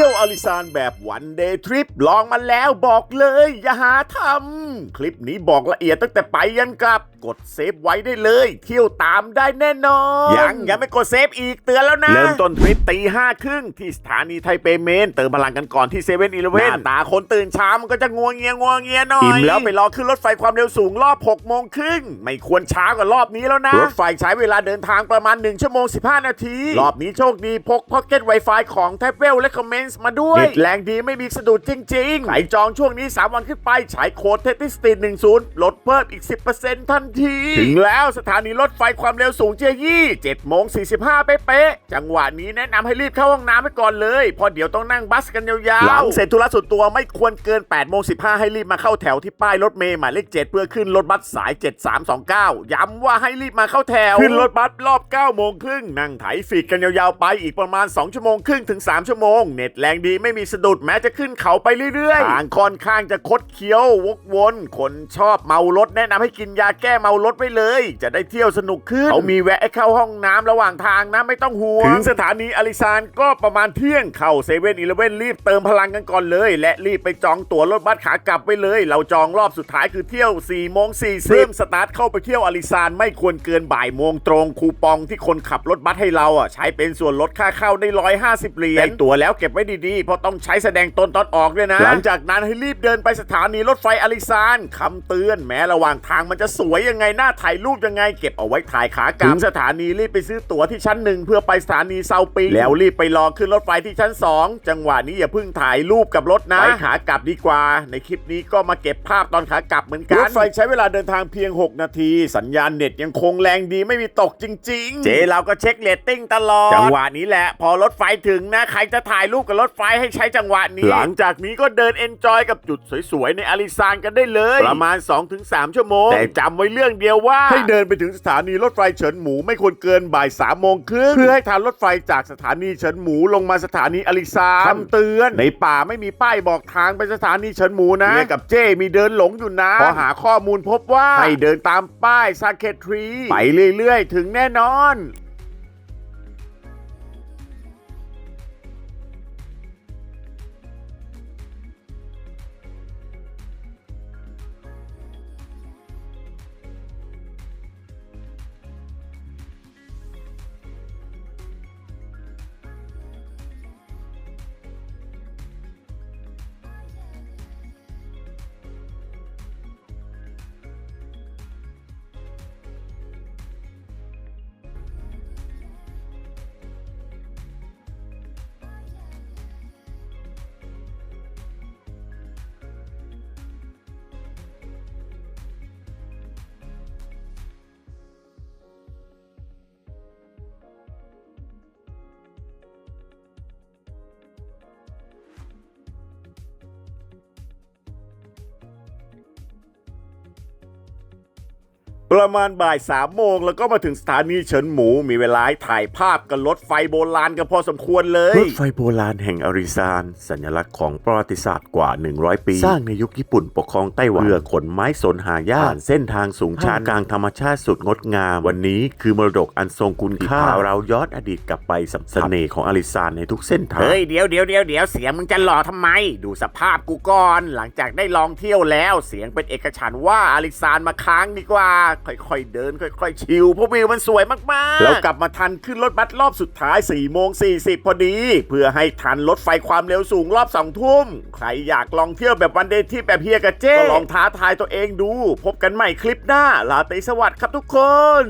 ที่ยวอลิซานแบบวันเดย์ทริปลองมาแล้วบอกเลย อย่าหาทำคลิปนี้บอกละเอียดตั้งแต่ไปยันกลับกดเซฟไว้ได้เลย เที่ยวตามได้แน่นอน ยังยังไม่กดเซฟอีกเตือนแล้วนะ เริ่มต้นทริปตีห้าครึ่งที่สถานีไทเปเมน เติมพลังกันก่อนที่เซเว่นอีเลเว่นตาคนตื่นเช้ามันก็จะงัวเงียงัวเงียหน่อยอิ่มแล้วไปรอขึ้นรถไฟความเร็วสูงรอบ6โมงครึ่งไม่ควรช้ากว่ารอบนี้แล้วนะ รถไฟใช้เวลาเดินทางประมาณ 1 ชั่วโมง 15 นาที รอบนี้โชคดีพกพ็อกเก็ต Wi-Fi ของแท็บเวลและคอมเมนต์มาด้วยเน็ตแรงดีไม่มีสะดุดจริงๆใครจองช่วงนี้ 3 วันขึ้นไปใช้โค้ดเทสติสตี10ลดเพิ่มอีก 10%ทันที ถึงแล้วสถานีรถไฟความเร็วสูงเจียยี่7โมง45 เป๊ะๆจังหวะนี้แนะนำให้รีบเข้าห้องน้ำไปก่อนเลยเพราะเดี๋ยวต้องนั่งบัสกันยาวๆหลังเสร็จธุระส่วนตัวไม่ควรเกิน8โมง15 ให้รีบมาเข้าแถวที่ป้ายรถเมล์หมายเลข7เพื่อขึ้นรถบัสสาย 7329 ย้ำว่าให้รีบมาเข้าแถว ขึ้นรถบัสรอบ9โมงครึ่งนั่งไถฟีดกันยาวๆไปอีกประมาณ 2 ชั่วโมงครึ่งถึง 3 ชั่วโมง เน็ตแรงดีไม่มีสะดุดแม้จะขึ้นเขาไปเรื่อยๆทางค่อนข้างจะคดเคี้ยววกวนคนชอบเมารถแนะนำให้กินยาแก้เมารถไปเลย จะได้เที่ยวสนุกขึ้นเขามีแวะให้เข้าห้องน้ำระหว่างทางนะไม่ต้องห่วง ถึงสถานีอลิซานก็ประมาณเที่ยงเข้าเซเว่นอีเลเว่นรีบเติมพลังกันก่อนเลย และรีบไปจองตั๋วรถบัสขากลับไปเลย เราจองรอบสุดท้ายคือเที่ยว4โมง40เริ่มสตาร์ทเข้าไปเที่ยวอลิซานไม่ควรเกินบ่ายโมงตรงคูปองที่คนขับรถบัสให้เราอะใช้เป็นส่วนลดค่าเข้าได้150เหรียญได้ตั๋วแล้วเก็บไว้ดีๆเพราะต้องใช้แสดงตนตอนออกด้วยนะ หลังจากนั้นให้รีบเดินไปสถานีรถไฟอลิซานคำเตือนแม้ระหว่างทางมันจะสวยยังไงหน้าถ่ายรูปยังไง เก็บเอาไว้ถ่ายขากลับถึงสถานีรีบไปซื้อตั๋วที่ชั้นหนึ่งเพื่อไปสถานีเซาปิงแล้วรีบไปรอขึ้นรถไฟที่ชั้น 2 จังหวะนี้อย่าเพิ่งถ่ายรูปกับรถนะไปขากลับดีกว่า ในคลิปนี้ก็มาเก็บภาพตอนขากลับเหมือนกันรถไฟใช้เวลาเดินทางเพียง 6 นาที สัญญาณเน็ตยังคงแรงดีไม่มีตกจริง ๆ เจเราก็เช็คเรตติ้งตลอดจังหวะนี้แหละ พอรถไฟถึงนะใครจะถ่ายรูปกับรถไฟให้ใช้จังหวะนี้ หลังจากนี้ก็เดินเอนจอยกับจุดสวยๆในอาริซานกันได้เลย ประมาณ 2-3 ชั่วโมงแต่จำไว้เรื่องเดียวว่า ให้เดินไปถึงสถานีรถไฟเฉินหมูไม่ควรเกินบ่าย3ามโมงครึ่งเพื่อให้ทันรถไฟจากสถานีเฉินหมูลงมาสถานีอาริซานคำเตือนในป่าไม่มีป้ายบอกทางไปสถานีเฉินหมูนะเมียกับเจ้มีเดินหลงอยู่นะพอหาข้อมูลพบว่าให้เดินตามป้ายซาเคทรีไปเรื่อยๆ ถึงแน่นอน ประมาณบ่ายสามโมงแล้วก็มาถึงสถานีเฉินหมูมีเวลาให้ถ่ายภาพกับรถไฟโบราณกันพอสมควรเลยรถไฟโบราณแห่งอาริซาน สัญลักษณ์ของประวัติศาสตร์กว่า 100 ปี สร้างในยุคญี่ปุ่นปกครองไต้หวันเพื่อขนไม้สนหายากผ่านเส้นทางสูงชันกลางธรรมชาติสุดงดงาม วันนี้คือมรดกอันทรงคุณค่าที่พาเราย้อนอดีตกลับไปสัมผัสเสน่ห์ของอาริซานในทุกเส้นทางเฮ้ยเดี๋ยวเดี๋ยวเดี๋ยวเดี๋ยวเสียงมึงจะหล่อทำไม ดูสภาพกูก่อนหลังจากได้ลองเที่ยวแล้ว เสียงเป็นเอกฉันท์ว่าอาริซานมาค้างดีกว่าค่อยๆ เดิน ค่อยๆ ชิลเพราะวิวมันสวยมากๆ แล้วกลับมาทันขึ้นรถบัสรอบสุดท้าย4โมงสีพอดี เพื่อให้ทันรถไฟความเร็วสูงรอบสองทุ่ม ใครอยากลองเที่ยวแบบวันเดย์ที่แบบเฮียกับเจ้ก็ลองท้าทายตัวเองดู พบกันใหม่คลิปหน้าลาตรีสวัสดิ์ครับทุกคน